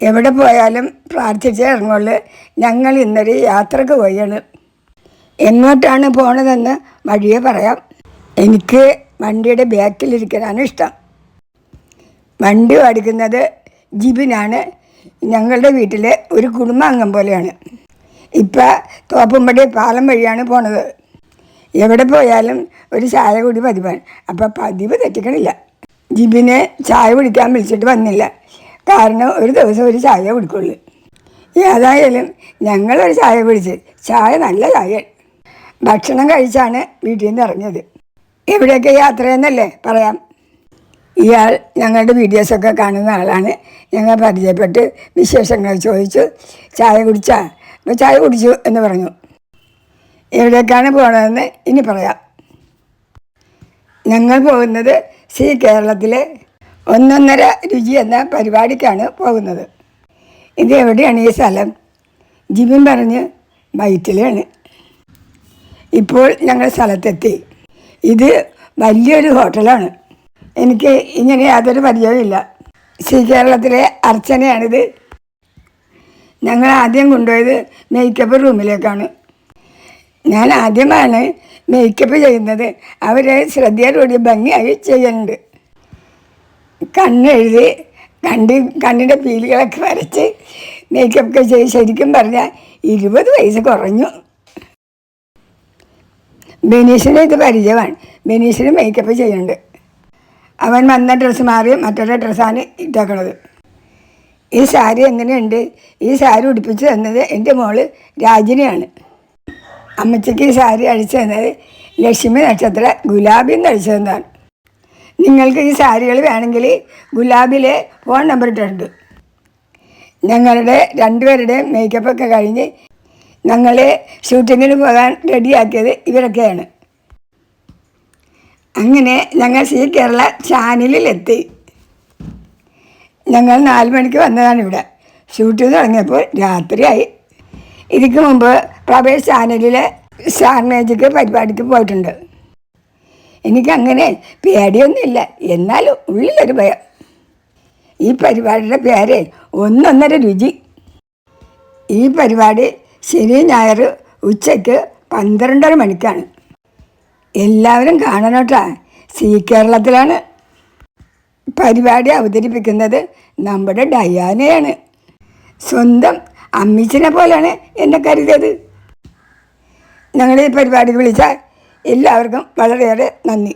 എവിടെ പോയാലും പ്രാർത്ഥിച്ചേ ഇറങ്ങുള്ളൂ. ഞങ്ങൾ ഇന്നൊരു യാത്രയ്ക്ക് പോയാണ്. എങ്ങോട്ടാണ് പോണതെന്ന് വഴിയെ പറയാം. എനിക്ക് വണ്ടിയുടെ ബാക്കിലിരിക്കാനാണ് ഇഷ്ടം. വണ്ടി ഓടിക്കുന്നത് ജിബിനാണ്. ഞങ്ങളുടെ വീട്ടിലെ ഒരു കുടുംബാംഗം പോലെയാണ്. ഇപ്പം തോപ്പുംപടി പാലം വഴിയാണ് പോണത്. എവിടെ പോയാലും ഒരു ചായ കൂടി പതിവാണ് അപ്പം പതിവ് തെറ്റിക്കണില്ല. ജിബിനെ ചായ കുടിക്കാൻ വിളിച്ചിട്ട് വന്നില്ല. കാരണം ഒരു ദിവസം ഒരു ചായ കുടിക്കുള്ളൂ. ഏതായാലും ഞങ്ങളൊരു ചായ കുടിച്ച് ചായ നല്ല ചായ ഭക്ഷണം കഴിച്ചാണ് വീട്ടിൽ നിന്ന് ഇറങ്ങിയത്. എവിടെയൊക്കെ യാത്രയെന്നല്ലേ പറയാം? ഇയാൾ ഞങ്ങളുടെ വീഡിയോസൊക്കെ കാണുന്ന ആളാണ്. ഞങ്ങൾ പരിചയപ്പെട്ട് വിശേഷങ്ങൾ ചോദിച്ചു. ചായ കുടിച്ചാ? അപ്പോൾ ചായ കുടിച്ചു എന്ന് പറഞ്ഞു. എവിടേക്കാണ് പോകണതെന്ന് ഇനി പറയാം. ഞങ്ങൾ പോകുന്നത് സി കേരളത്തിലെ ഒന്നൊന്നര രുചി എന്ന പരിപാടിക്കാണ് പോകുന്നത്. ഇത് എവിടെയാണ് ഈ സ്ഥലം? ജിബിൻ പറഞ്ഞ് വയറ്റിലാണ്. ഇപ്പോൾ ഞങ്ങൾ സ്ഥലത്തെത്തി. ഇത് വലിയൊരു ഹോട്ടലാണ്. എനിക്ക് ഇങ്ങനെ യാതൊരു പരിചയവുമില്ല ശ്രീ കേരളത്തിലെ അർച്ചനയാണിത്. ഞങ്ങൾ ആദ്യം കൊണ്ടുപോയത് മേക്കപ്പ് റൂമിലേക്കാണ് ഞാൻ ആദ്യമാണ് മേക്കപ്പ് ചെയ്യുന്നത്. അവരെ ശ്രദ്ധയോടുകൂടി ഭംഗിയായി ചെയ്യുന്നുണ്ട് കണ്ണെഴുതി കണ്ടി കണ്ണിന്റെ പീലികളൊക്കെ വരച്ച് മേക്കപ്പ് ഒക്കെ ചെയ്ത് ശരിക്കും പറഞ്ഞാൽ ഇരുപത് വയസ്സ് കുറഞ്ഞു. ബെനീഷിന് ഇത് പരിചയമാണ്. ബെനീഷിന് മേക്കപ്പ് ചെയ്യുന്നുണ്ട്. അവൻ വന്ന ഡ്രസ്സ് മാറി മറ്റൊരു ഡ്രസ്സാണ് ഇട്ടേക്കണത്. ഈ സാരി എങ്ങനെയുണ്ട്? ഈ സാരി ഉടുപ്പിച്ച് തന്നത് എന്റെ മോൾ രാജിനിയാണ്. അമ്മച്ചയ്ക്ക് ഈ സാരി അഴിച്ചു തന്നത് ലക്ഷ്മി നക്ഷത്ര ഗുലാബിയും കഴിച്ചു തന്നതാണ്. നിങ്ങൾക്ക് ഈ സാരികൾ വേണമെങ്കിൽ ഗുലാബിലെ ഫോൺ നമ്പർ ഇട്ടിട്ടുണ്ട്. ഞങ്ങളുടെ രണ്ടുപേരുടെയും മേക്കപ്പൊക്കെ കഴിഞ്ഞ് ഞങ്ങളെ ഷൂട്ടിങ്ങിന് പോകാൻ റെഡിയാക്കിയത് ഇവരൊക്കെയാണ്. അങ്ങനെ ഞങ്ങൾ സി കേരള ചാനലിലെത്തി. ഞങ്ങൾ നാല് മണിക്ക് വന്നതാണ് ഇവിടെ. ഷൂട്ട് തുടങ്ങിയപ്പോൾ രാത്രിയായി. ഇതിക്ക് മുമ്പ് പ്രവേശ് ചാനലിലെ സ്റ്റാർ മേജിക്ക് പരിപാടിക്ക് പോയിട്ടുണ്ട്. എനിക്കങ്ങനെ പേടിയൊന്നുമില്ല. എന്നാലും ഉള്ളിലൊരു ഭയം. ഈ പരിപാടിയുടെ പേര് ഒന്നൊന്നര രുചി. ഈ പരിപാടി ശനി ഞായർ ഉച്ചയ്ക്ക് പന്ത്രണ്ടര മണിക്കാണ്. എല്ലാവരും കാണണോട്ടാ. സി കേരളത്തിലാണ്. പരിപാടി അവതരിപ്പിക്കുന്നത് നമ്മുടെ ഡയാനയാണ്. സ്വന്തം അമ്മീച്ചിനെ പോലെയാണ് എന്നെ കരുതിയത്. ഞങ്ങൾ ഈ പരിപാടിക്ക് വിളിച്ച എല്ലാവർക്കും വളരെയേറെ നന്ദി.